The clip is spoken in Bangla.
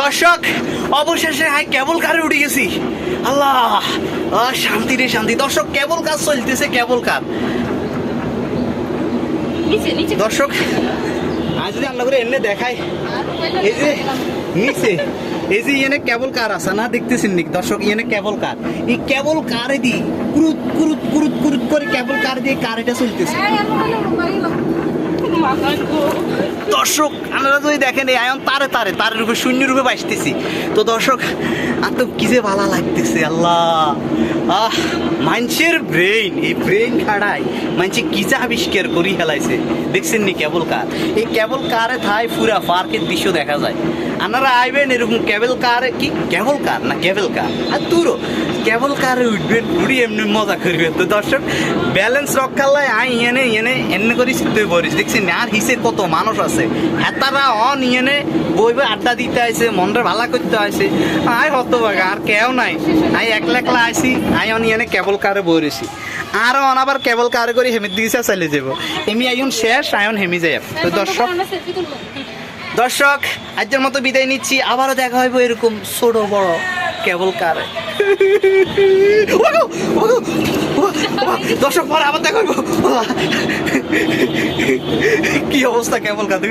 দর্শক অবশেষে হাই কেবল কারে উঠে গেছি। আল্লাহ শান্তি রে শান্তি। দর্শক কেবল কাজ চলতেছে কেবল কার? নিচে নিচে। দর্শক আজ যদি আল্লাহ করে এনে দেখায় এই যে নিচে এই যে ইয়েনে কেবল কার আছে না দেখতেছেন নাকি? দর্শক ইয়েনে কেবল কার। এই কেবল কারে দি কুরুত কুরুত কুরুত কুরুত করে কেবল কার দিয়ে কার এটা চলতেছে। দর্শক, আপনারা যদি দেখেন এই আয়ন তারে তারে তারের রূপে, শূন্য রূপে বাঁচতেছি তো দর্শক আর তো কি যে ভালো লাগতেছে, আল্লাহ। আহ মানুষের ব্রেইন এই ব্রেইন খাড়াই মানুষে কি যে আবিষ্কার করি হেলাইছে? দেখছেন নি কেবল কার? এই কেবল কারে থাই পুরা পার্কের দৃশ্য দেখা যায়। আপনারা আইবেন এরকম কেবল কারে কি? কেবল কার? না, কেবল কার? আর তুরো কেবল কারে উঠবেন, উড়ি এমনি মজা করবেন। তো দর্শক ব্যালেন্স রক্ষালাই আই ইয়েনে ইয়েনে এমনি করে সিদ্ধ করিস দেখছেন আর হিসে কত মানুষ আছে। হেতারা অন ইয়েনে বই বই আড্ডা দিতে আইছে, মনটা ভালো করতে আইছে। আই হত বাগা আর কেউ নাই। আই একলা একলা আইছি, আই অন ইয়েনে কেবল কারে বইরেছি আর অন আবার কেবল কারে করে হেমির দিকে চালিয়ে যাব। এমি আইন শেষ আয়ন হেমি যায়। তো দর্শক দর্শক আজকের মতো বিদায় নিচ্ছি। আবারও দেখা হইব এরকম ছোট বড় কেবল কারে। দর্শক পরে আবার দেখা হইব। কি অবস্থা কেবল কারে